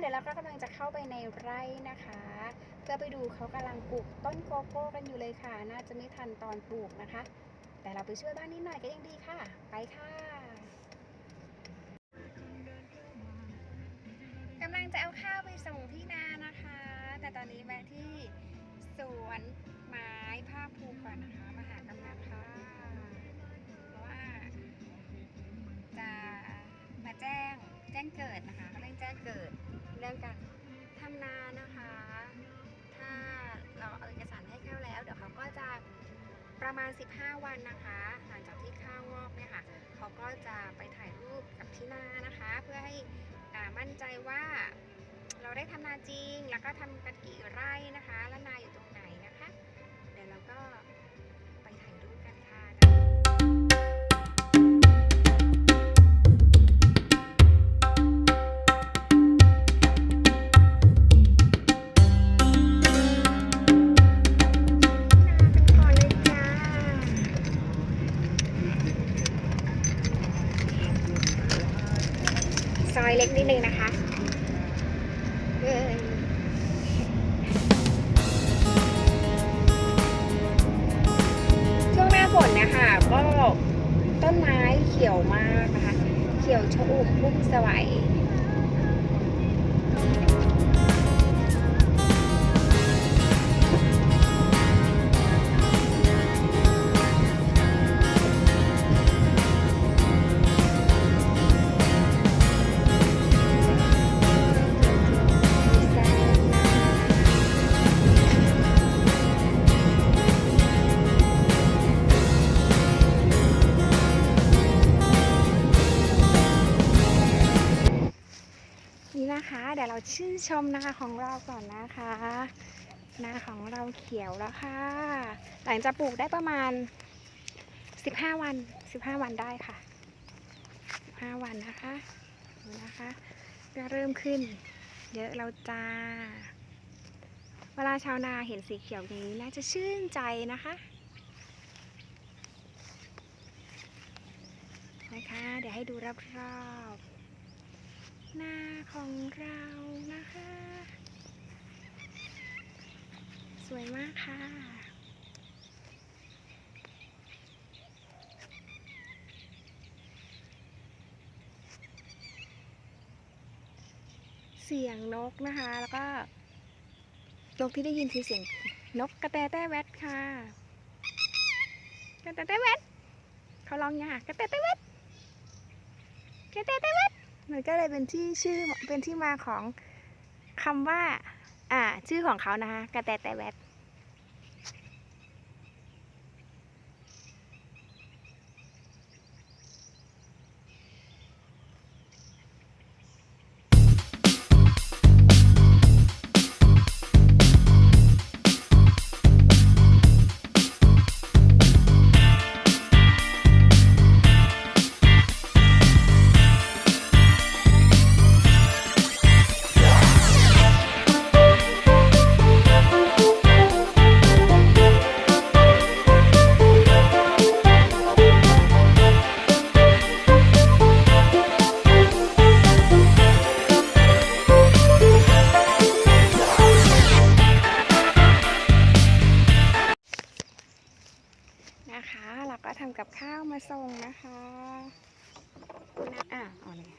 เดี๋ยวเราก็กำลังจะเข้าไปในไร่นะคะ เพื่อไปดูเขากำลังปลูกต้นโกโก้กันอยู่เลยค่ะ น่าจะไม่ทันตอนปลูกนะคะ แต่เราไปช่วยบ้านนิดหน่อยก็ยังดีค่ะ ไปค่ะกำลังจะเอาข้าวไปส่งที่นานะคะ แต่ตอนนี้แวะที่สวนไม้ภาคภูก่อนนะคะ มาหากำนันค่ะเพราะว่าจะมาแจ้งแจ้งเกิดนะคะเขาเรียกแจ้งเกิด เรื่องการทำนานะคะ ถ้าเราเอาเอกสารให้เข้าแล้ว เดี๋ยวเขาก็จะประมาณ 15 วันนะคะ หลังจากที่ข้าวงอกเนี่ยค่ะ เขาก็จะไปถ่ายรูปกับที่นานะคะ เพื่อให้มั่นใจว่าเราได้ทำนาจริง แล้วก็ทำกันกี่ไร่นะคะ และนาอยู่ ชื่นชมนะคะของเราก่อนนะคะ นาของเราเขียวแล้วค่ะ หลังจากปลูกได้ประมาณ 15 วัน 15 วันได้ค่ะ 15 วันนะคะดูนะคะก็เริ่มขึ้น เยอะแล้วจ้า เวลาชาวนาเห็นสีเขียวอย่างนี้น่าจะชื่นใจนะคะนะคะ เดี๋ยวให้ดูรอบๆ น้าของเรานะคะ สวยมากค่ะเสียงนกนะคะ แล้วก็ นกที่ได้ยินคือเสียงนกกระแตแต้แวดค่ะกระแตแต้แวดเขาร้องอย่างค่ะกระแตแต้แวดกระแตแต้แวด มันก็เลยเป็นที่ชื่อเป็นที่มาของคำว่า อ่า ชื่อของเขานะคะ กระแตแต่แวด กับข้าวมาส่งนะคะนะอะเอาเลย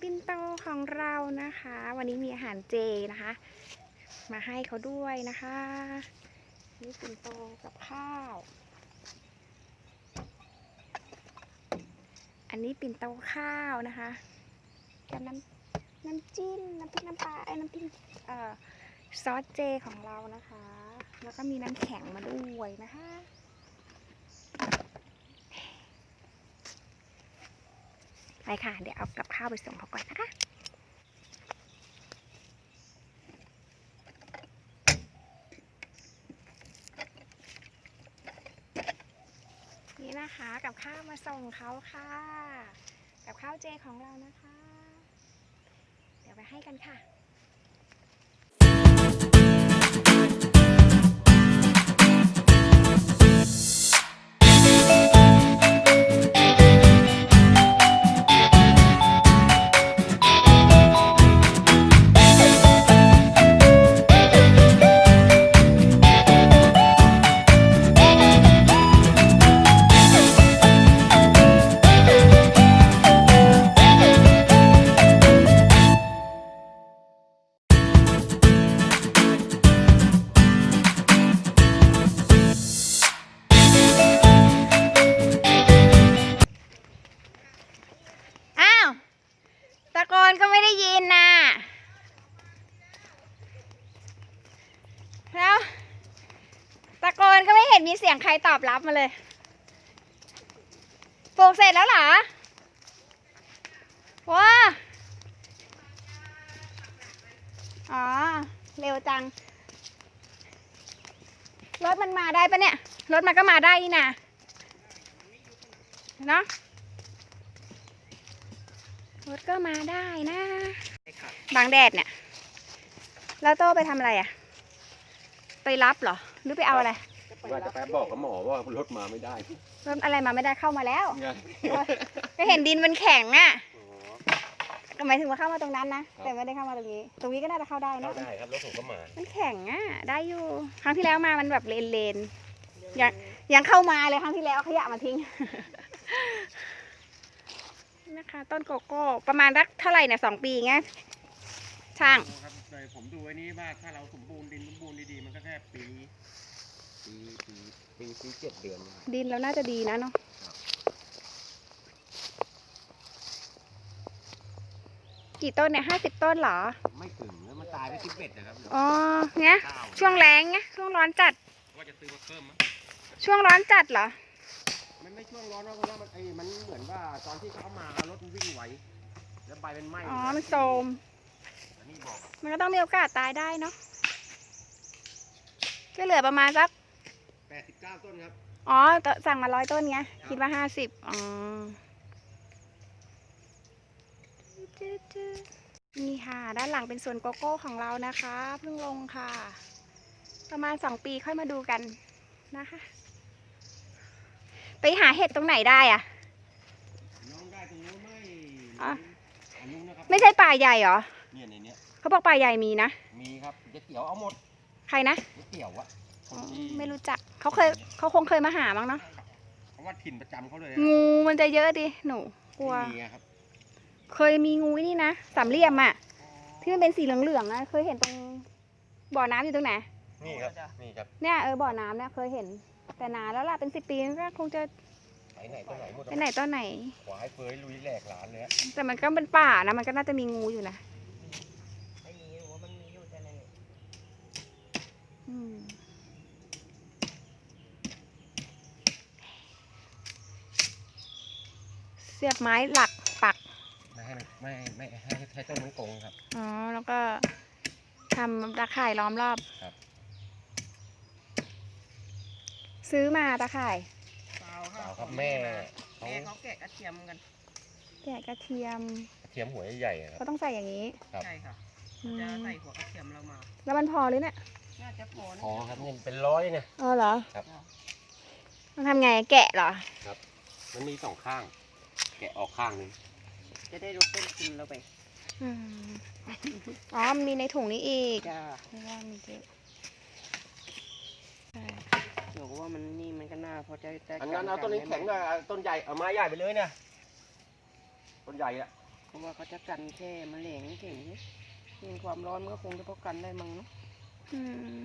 ปินโตของเรานะคะ วันนี้มีอาหารเจนะคะ มาให้เขาด้วยนะคะ นี่ปินโตกับข้าว อันนี้ปิ่นโตข้าวนะคะกับน้ำน้ำจิ้มน้ำพริกน้ำปลาไอ้น้ำพริกเอ่อซอสเจของเรานะคะ แล้วก็มีน้ำแข็งมาด้วยนะคะ ไปค่ะ เดี๋ยวเอากับข้าวไปส่งเขาก่อนนะคะนี่นะคะกับข้าวมาส่งเขาค่ะ กับข้าวเจของเรานะคะ เดี๋ยวไปให้กันค่ะ งใครตอบรับมาเลยปลูกเสร็จแล้วหรอว้าอ๋อ เร็วจัง รถมันมาได้ปะเนี่ย รถมันก็มาได้นี่นะเนาะรถก็มาได้นะบางแดดเนี่ย แล้วโต้ไปทำอะไรอะไปรับเหรอ หรือไปเอาอะไร ว่าจะไปบอกกับหมอว่ารถมาไม่ได้รถอะไรมาไม่ได้เข้ามาแล้ว ไง ก็เห็นดินมันแข็งอะอ๋อก็หมายถึงว่าเข้ามาตรงนั้นนะ ครับ แต่ไม่ได้เข้ามาตรงนี้ ตรงนี้ก็น่าจะเข้าได้เข้านะ ได้ครับรถผมก็มามันแข็งอะได้อยู่ ครั้งที่แล้วมา มันแบบเลนเลนๆยังยังเข้ามาเลยครั้งที่แล้วเอาขยะมาทิ้ง นะคะ ต้นโกโก้ ประมาณสักเท่าไหร่เนี่ยสองปีไงช่าง ครับแต่ผมดูไอ้นี้ว่าถ้าเราสมบูรณ์ดินสมบูรณ์ดีๆ มันก็แค่ปี ปีปีปีปีเจ็ดเดือนนะครับดินเราน่าจะดีนะเนาะครับกี่ต้นเนี่ยห้าสิบต้นเหรอ ไม่ถึงแล้วมันตายไปสิบเอ็ดนะครับอ๋อเนี้ยเก้าช่วงแรงไงช่วงร้อนจัด ว่าจะซื้อมาเพิ่มมั้ยช่วงร้อนจัดเหรอ มันไม่ช่วงร้อนนะเพราะว่ามันไอ้มันเหมือนว่าตอนที่เขามารถมันวิ่งไหวแล้วใบมันไหม้อ๋อ มันโทรมอันนี้บอกมันก็ต้องมีโอกาสตายได้เนาะก็เหลือประมาณสัก แปดสิบเก้าต้นครับ อ๋อตสั่งมาร้อยต้นไง คิดว่าห้าสิบอ๋อ นี่ค่ะ ด้านหลังเป็นสวนโกโก้ของเรานะคะ เพิ่งลงค่ะ ประมาณสองปีค่อยมาดูกันนะคะ ไปหาเห็ดตรงไหนได้อะน้องได้ตรงนู้นไม่อะอันนู้นนะครับไม่ใช่ป่าใหญ่เหรอ เนี่ยในเนี้ยเขาบอกป่าใหญ่มีนะ มีครับเจ๊เตี๋ยวเอาหมด ใครนะเจ๊เตี๋ยวอะ คอ๋นอที่ไม่รู้จักเขาเคยเขาคงเคยมาหามั้งเนาะเพราะว่าถิ่นประจำเขาเลยงูมันจะเยอะดิหนูกลัวไม่มีอะครับเคยมีงูนี่นะสามเหลี่ยมอะที่มันเป็นสีเหลืองๆอะเคยเห็นตรงบ่อน้ำอยู่ตรงไหนนี่ครับนี่ครับเนี่ยเออบ่อน้ำเนี่ยเคยเห็นแต่นานแล้วล่ะเป็นสิบปีก็คงจะไหนไหนตัวไหนหมดไปไหนต้นไหน ขวายเฟยลุยแหลกหลานเลยอะแต่มันก็เป็นป่านะมันก็น่าจะมีงูอยู่นะไม่มีหรือว่ามันมีอยู่แต่ในนี้อืม เสียบไม้หลักปัก ไม่ให้มันไม่ไม่ให้ให้ต้นมันโกงครับ อ๋อ แล้วก็ทำตะข่ายล้อมรอบ ครับ ซื้อมาตะข่าย เปล่าเปล่าครับแม่เขาแม่เขาแกะกระเทียมกันแกะกระเทียมกระเทียมหัวใหญ่ๆอะครับก็ต้องใส่อย่างนี้ครับ ใช่ค่ะอืมจะใส่หัวกระเทียมเรามาแล้วมันพอหรือเนี่ยน่าจะพอนะอ๋อครับนี่เป็นร้อยเนี่ยอ๋อเหรอ ครับ มันทำไงแกะเหรอ มันมีสองข้าง แกะออกข้างหนึงจะได้ลดต้นทุนเราไปอืมอ๋อมันมีในถุงนี้อีกจ้าไม่ว่ามีเยอะใช่เดี๋ยวว่ามันนี่มันก็น่าพอจะแตกอันนั้นเอาต้นนี้แข็งเลยเอาต้นใหญ่เอาไม้ใหญ่ไปเลยเนี่ยต้นใหญ่อะเพราะว่าเขาจะกันแค่แมลงเก่งนี่ยิงความร้อนมันก็คงจะป้องกันได้มั้งเนาะอืม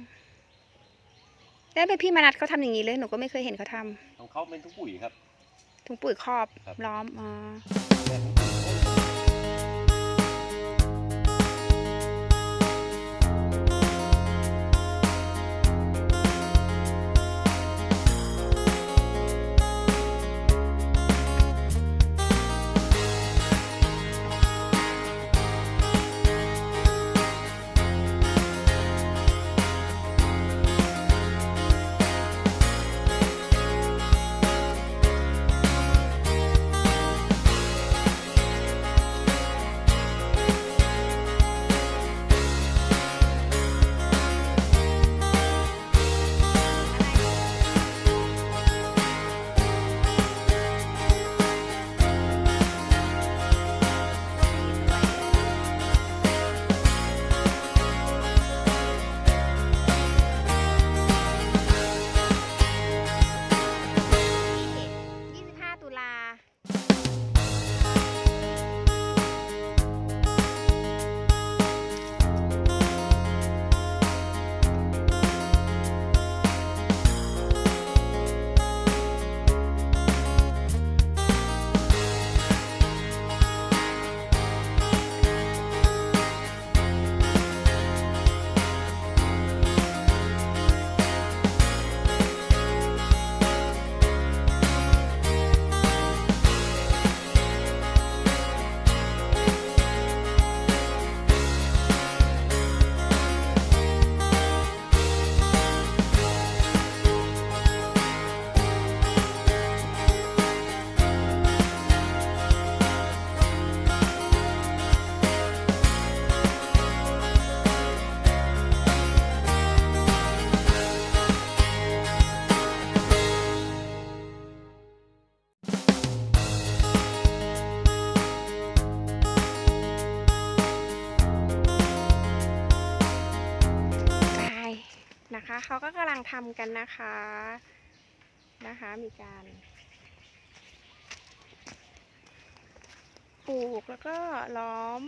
แล้วไปพี่มนัดเขาทำอย่างนี้เลยหนูก็ไม่เคยเห็นเขาทของเขาเป็นทุกปุ๋ยครับำ ถุงปุ๋ยครอบครับล้อมอ๋อ ทำกันนะคะนะคะ มีการปลูกแล้วก็ล้อม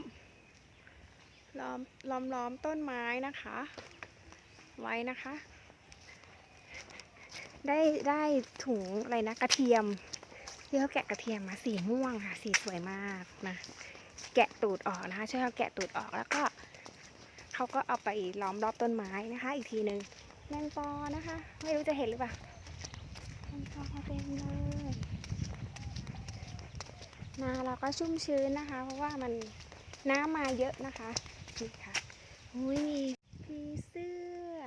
ล้อมล้อมล้อมต้นไม้นะคะ ไว้นะคะ ได้ได้ถุงอะไรนะกระเทียมที่เขาแกะกระเทียมมาสีม่วงค่ะสีสวยมากนะแกะตูดออกนะคะช่วยเขาแกะตูดออกแล้วก็เขาก็เอาไปล้อมรอบต้นไม้นะคะ อีกทีหนึ่ง แมงปอนะคะ ไม่รู้จะเห็นหรือเปล่าแมงปอเต็มเลยนาเราก็ชุ่มชื้นนะคะ เพราะว่ามันน้ำมาเยอะนะคะนี่ค่ะอุ้ยมีผีเสื้อ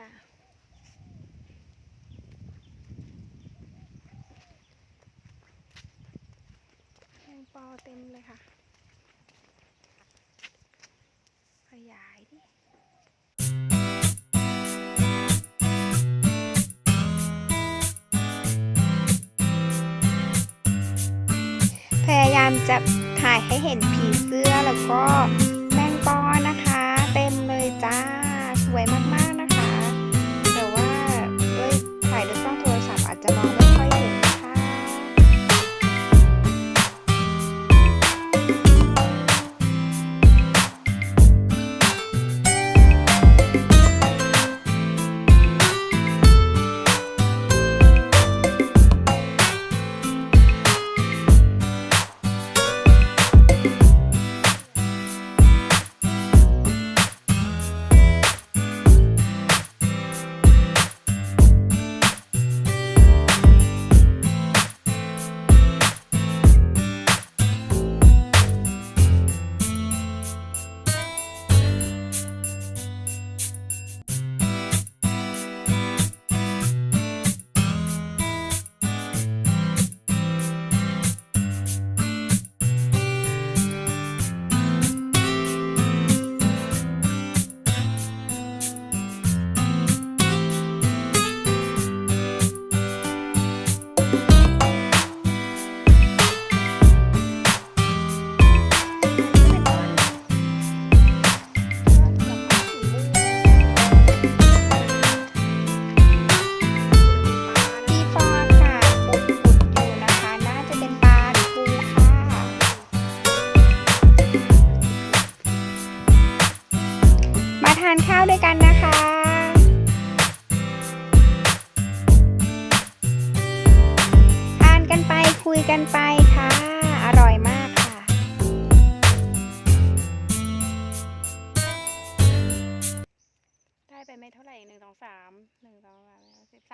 แมงปอเต็มเลยค่ะ จะถ่ายให้เห็นผีเสื้อแล้วก็แมงปอนะคะ เต็มเลยจ้า สวยมากๆ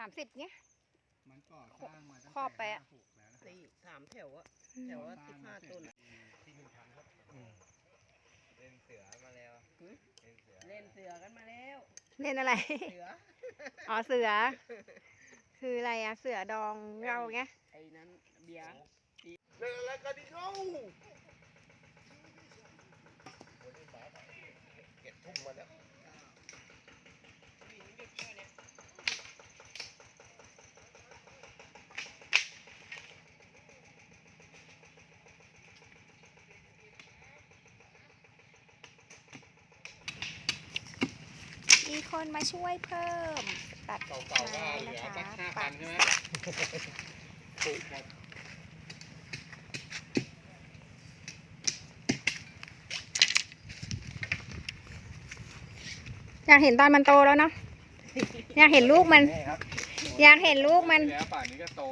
ามสิบสามสิบเนี้ย มันก่อสร้างมาตั้งครอบไปแต่อะห้าหกแล้วนะสี่สามแถวอะแถวละสิบห้าต้นอะที่หนึ่งพันครับเล่นเสือมาแล้วหือ เล่นเสือเล่นเสือกันมาแล้ว เล่นอะไร เสือ อ๋อเสือ คืออะไรอะเสือดองเราไงไอ้นั้นเบียร์เล่นอะไรกันดิเขาเก็บทุ่มมาแล้ว มี คนมาช่วยเพิ่ม ตัดเก่าๆก็ไม้เหลืนะอคะสักห้าปัพักนใช่ไหมปลูกหมดอยากเห็นตอนมันโตแล้วเนาะอยากเห็นลูกมันนี่ครับอยากเห็นลูกมันแล้วป่านนี้ก็โต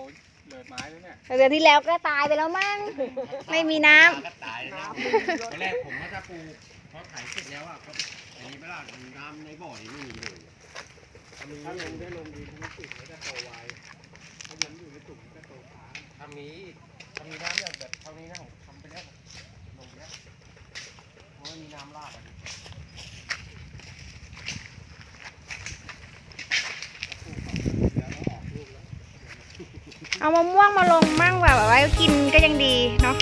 เลยไม้แล้วเนี่ยแต่เดือนที่แล้วก็ตายไปแล้วมั้งไม่มีน้ำ ก็ตายแล้วตอนแรกผมก็จะปลูก พอไถเสร็จแล้วอะก็อันนี้ไม่ล่ะน้ำในบ่อนี่ไม่มีเลยถ้าลงได้ลงดินทั้งสุดแล้วจะโตไวถ้ายังอยู่ในถุงก็โตช้าทำนี้ทำนี้น้ำเนี่ยแบบเท่านี้นะผมทำไปแล้วลงไปแล้วเพราะมีน้ำราดอะเอามะม่วงมาลงมั่งแบบว่ากินก็ยังดีเนาะ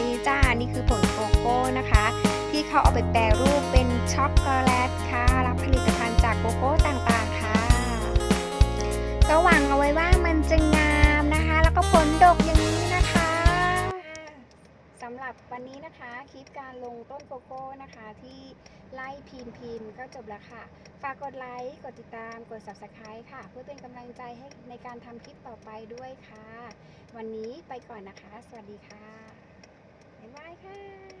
นี้จ้า นี่คือผลโกโก้นะคะ ที่เขาเอาไปแปรรูปเป็นช็อกโกแลตค่ะ รับผลิตภัณฑ์จากโกโก้ต่างๆค่ะ ก็หวังเอาไว้ว่ามันจะงามนะคะ แล้วก็ผลดกอย่างนี้นะคะสำหรับวันนี้นะคะคลิปการลงต้นโกโก้นะคะ ที่ไล่พิมพ์พิมพ์ก็จบแล้วค่ะ ฝากกดไลค์กดติดตามกด subscribe ค่ะ เพื่อเป็นกำลังใจให้ในการทำคลิปต่อไปด้วยค่ะ วันนี้ไปก่อนนะคะ สวัสดีค่ะ บ๊ายบายค่ะ